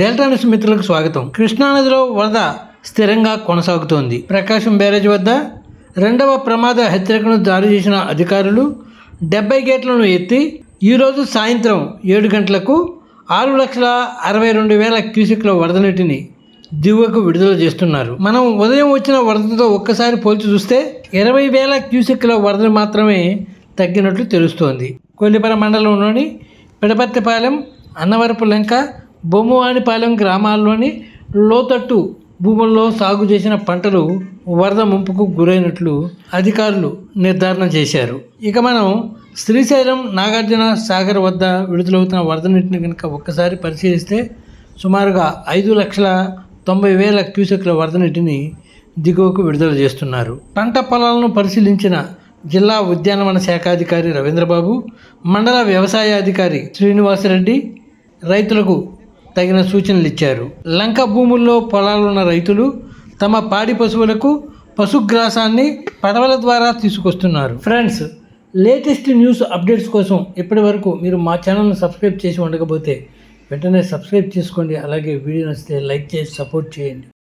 Delta news మిత్రులకు స్వాగతం. కృష్ణానదిలో వరద స్థిరంగా కొనసాగుతోంది. ప్రకాశం బ్యారేజ్ వద్ద రెండవ ప్రమాద హెచ్చరికను జారీ చేసిన అధికారులు డెబ్బై గేట్లను ఎత్తి ఈరోజు సాయంత్రం ఏడు గంటలకు ఆరు లక్షల అరవై రెండు వేల క్యూసెక్ల వరద నీటిని దిగువకు విడుదల చేస్తున్నారు. మనం ఉదయం వచ్చిన వరదతో ఒక్కసారి పోల్చి చూస్తే ఇరవై వేల క్యూసెక్ల వరద మాత్రమే తగ్గినట్లు తెలుస్తోంది. కొల్లిపర మండలంలోని పిడపర్తిపాలెం అన్నవరపు లంక బొమ్మవానిపాలెం గ్రామాల్లోని లోతట్టు భూముల్లో సాగు చేసిన పంటలు వరద ముంపుకు గురైనట్లు అధికారులు నిర్ధారణ చేశారు. ఇక మనం శ్రీశైలం నాగార్జున సాగర్ వద్ద విడుదలవుతున్న వరద నీటిని కనుక ఒక్కసారి పరిశీలిస్తే సుమారుగా ఐదు లక్షల తొంభై వేల క్యూసెక్ల వరద నీటిని దిగువకు విడుదల చేస్తున్నారు. పంట పొలాలను పరిశీలించిన జిల్లా ఉద్యానవన శాఖాధికారి రవీంద్రబాబు మండల వ్యవసాయ అధికారి శ్రీనివాసరెడ్డి రైతులకు తగిన సూచనలు ఇచ్చారు. లంక భూముల్లో పొలాలున్న రైతులు తమ పాడి పశువులకు పశుగ్రాసాన్ని పడవల ద్వారా తీసుకొస్తున్నారు. ఫ్రెండ్స్ లేటెస్ట్ న్యూస్ అప్డేట్స్ కోసం ఇప్పటి వరకు మీరు మా ఛానల్ను సబ్స్క్రైబ్ చేసి ఉండకపోతే వెంటనే సబ్స్క్రైబ్ చేసుకోండి. అలాగే వీడియో నచ్చితే లైక్ చేసి సపోర్ట్ చేయండి.